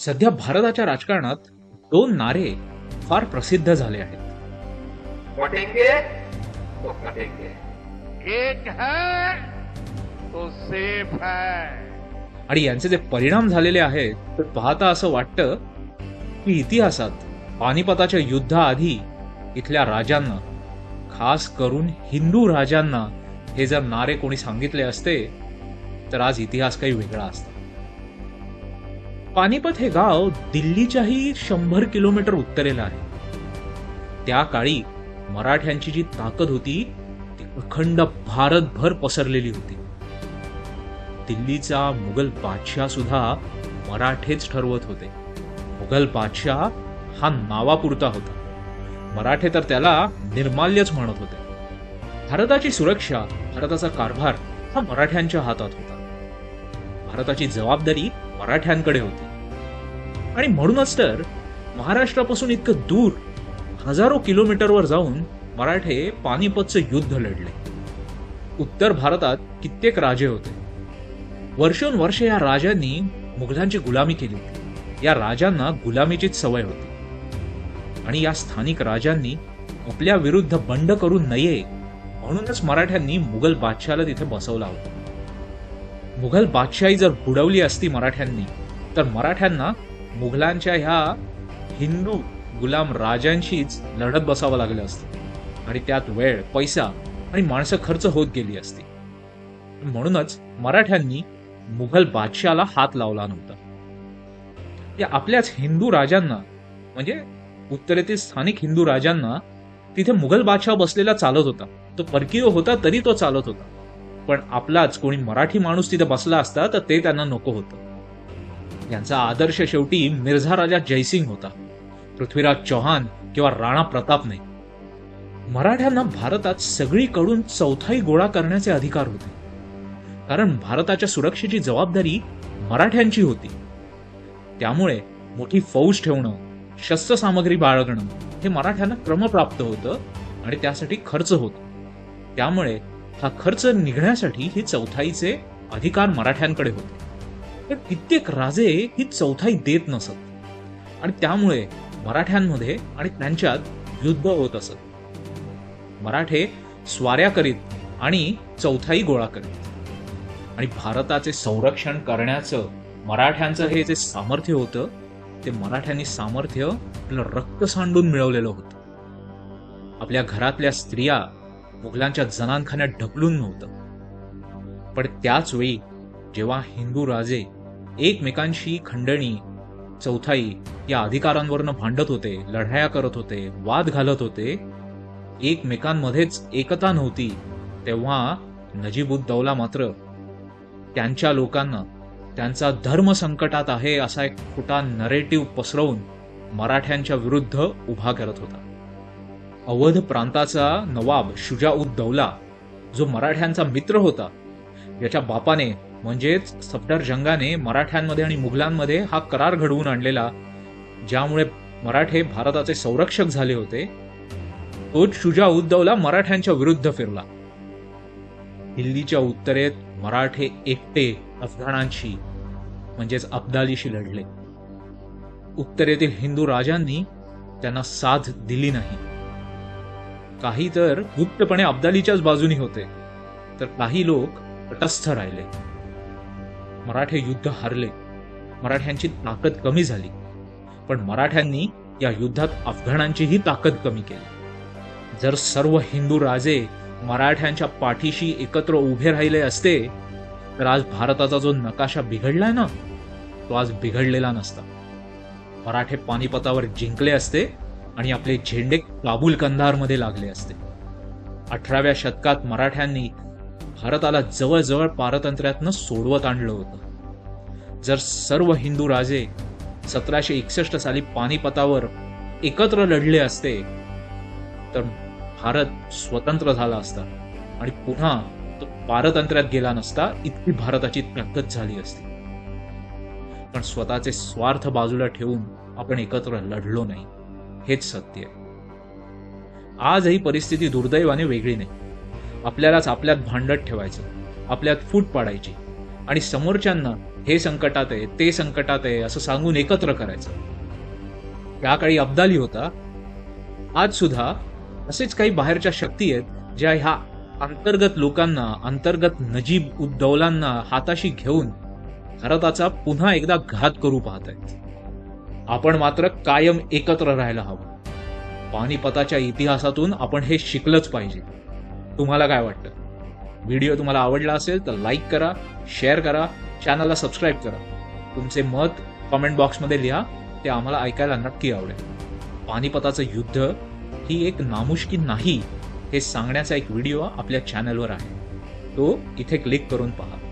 सध्या भारताच्या राजकारणात दोन नारे फार प्रसिद्ध झाले आहेत. तो एक है तो सेफ है. आणि यांचे जे परिणाम झालेले आहेत ते पाहता असं वाटतं की इतिहासात पानिपताच्या युद्धाआधी इथल्या राजांना खास करून हिंदू राजांना हे जर नारे कोणी सांगितले असते तर आज इतिहास काही वेगळा असता. पानिपत हे गाव दिल्लीच्याही शंभर किलोमीटर उत्तरेला आहे. त्या काळी मराठ्यांची जी ताकद होती ती अखंड भारतभर पसरलेली होती. दिल्लीचा मुघल बादशाह सुद्धा मराठेच ठरवत होते. मुघल बादशाह हा नावापुरता होता. मराठे तर त्याला निर्माल्यच म्हणत होते. भारताची सुरक्षा भारताचा कारभार हा मराठ्यांच्या हातात होता. भारताची जबाबदारी मराठ्यांकडे होती. आणि म्हणूनच तर महाराष्ट्रापासून इतकं दूर हजारो किलोमीटरवर जाऊन मराठे पानिपतचं युद्ध लढले. उत्तर भारतात कित्येक राजे होते. वर्षोनवर्ष या राजांनी मुघलांची गुलामी केली होती. या राजांना गुलामीचीच सवय होती. आणि या स्थानिक राजांनी आपल्या विरुद्ध बंड करू नये म्हणूनच मराठ्यांनी मुघल बादशाला तिथे बसवला होता. मुघल बादशाही जर बुडवली असती मराठ्यांनी तर मराठ्यांना मुघलांच्या ह्या हिंदू गुलाम राजांशीच लढत बसावं लागलं असतं. आणि त्यात वेळ पैसा आणि माणसं खर्च होत गेली असती. म्हणूनच मराठ्यांनी मुघल बादशाला हात लावला नव्हता. या आपल्याच हिंदू राजांना म्हणजे उत्तरेतील स्थानिक हिंदू राजांना तिथे मुघल बादशाह बसलेला चालत होता. तो परकीय होता तरी तो चालत होता. पण आपलाच कोणी मराठी माणूस तिथे बसला असता तर ते त्यांना नको होतं. यांचा आदर्श शेवटी मिर्झा राजा जयसिंग होता. पृथ्वीराज चौहान किंवा राणा प्रताप नाही. मराठ्यांना भारतात सगळीकडून चौथाई गोळा करण्याचे अधिकार होते. कारण भारताच्या सुरक्षेची जबाबदारी मराठ्यांची होती. त्यामुळे मोठी फौज ठेवणं शस्त्रसामग्री बाळगणं हे मराठ्यांना क्रमप्राप्त होतं आणि त्यासाठी खर्च होतो. त्यामुळे हा खर्च निघण्यासाठी ही चौथाईचे अधिकार मराठ्यांकडे होते. तर कित्येक राजे ही चौथाई देत नसत. आणि त्यामुळे मराठ्यांमध्ये आणि त्यांच्यात युद्ध होत असत. मराठे स्वाऱ्या करीत आणि चौथाई गोळा करीत. आणि भारताचे संरक्षण करण्याचं मराठ्यांचं हे जे सामर्थ्य होतं ते मराठ्यांनी सामर्थ्य आपलं रक्त सांडून मिळवलेलं होतं. आपल्या घरातल्या स्त्रिया मुघलांच्या जनानखान्यात ढकलून नव्हतं. पण त्याच वेळी जेव्हा हिंदू राजे एकमेकांशी खंडणी चौथाई या अधिकारांवरनं भांडत होते लढाया करत होते वाद घालत होते एकमेकांमध्येच एकता नव्हती तेव्हा नजीबुद्दौला मात्र त्यांच्या लोकांना त्यांचा धर्म संकटात आहे असा एक खोटा नरेटिव्ह पसरवून मराठ्यांच्या विरुद्ध उभा करत होता. अवध प्रांताचा नवाब शुजा उद दौला जो मराठ्यांचा मित्र होता. याच्या बापाने म्हणजेच सफदरजंगाने मराठ्यांमध्ये आणि मुघलांमध्ये हा करार घडवून आणलेला ज्यामुळे मराठे भारताचे संरक्षक झाले होते. तोच शुजा उद दौला मराठ्यांच्या विरुद्ध फिरला. दिल्लीच्या उत्तरेत मराठे एकटे अफगाणांशी म्हणजेच अब्दालीशी लढले. उत्तरेतील हिंदू राजांनी त्यांना साथ दिली नाही. काही तर गुप्तपणे अब्दालीच्याच बाजूनी होते. तर काही लोक तटस्थ राहिले. मराठे युद्ध हारले. मराठ्यांची ताकद कमी झाली. पण मराठ्यांनी या युद्धात अफगाणांचीही ताकद कमी केली. जर सर्व हिंदू राजे मराठ्यांच्या पाठीशी एकत्र उभे राहिले असते तर आज भारताचा जो नकाशा बिघडलाय ना तो आज बिघडलेला नसता. मराठे पानिपतावर जिंकले असते आणि आपले झेंडे काबूल कंधारमध्ये लागले असते. अठराव्या शतकात मराठ्यांनी भारताला जवळजवळ पारतंत्र्यातनं सोडवत आणलं होतं. जर सर्व हिंदू राजे सतराशे एकसष्ट साली पानिपतावर एकत्र लढले असते तर भारत स्वतंत्र झाला असता आणि पुन्हा तो पारतंत्र्यात गेला नसता इतकी भारताची ताकद झाली असती. पण स्वतःचे स्वार्थ बाजूला ठेवून आपण एकत्र लढलो नाही. हेच सत्य आहे. आज ही परिस्थिती दुर्दैवाने वेगळी नाही. आपल्यालाच आपल्यात भांडत ठेवायचं आपल्यात फूट पाडायची आणि समोरच्यांना हे संकटात आहे ते संकटात आहे असं सांगून एकत्र करायचं. त्या काळी अब्दाली होता. आज सुद्धा असेच काही बाहेरच्या शक्ती आहेत ज्या ह्या अंतर्गत लोकांना अंतर्गत नजीब उद्दौलांना हाताशी घेऊन भारताचा पुन्हा एकदा घात करू पाहत आहेत आपण मात्र कायम एकत्र राहायला हवं. पानिपताच्या इतिहासातून आपण हे शिकलंच पाहिजे. तुम्हाला काय वाटतं? व्हिडिओ तुम्हाला आवडला असेल तर लाईक करा शेअर करा चॅनलला सबस्क्राईब करा. तुमचे मत कमेंट बॉक्समध्ये लिहा ते आम्हाला ऐकायला नक्की आवडेल. पानिपताचं युद्ध ही एक नामुष्की नाही हे सांगण्याचा एक व्हिडिओ आपल्या चॅनलवर आहे. तो इथे क्लिक करून पहा.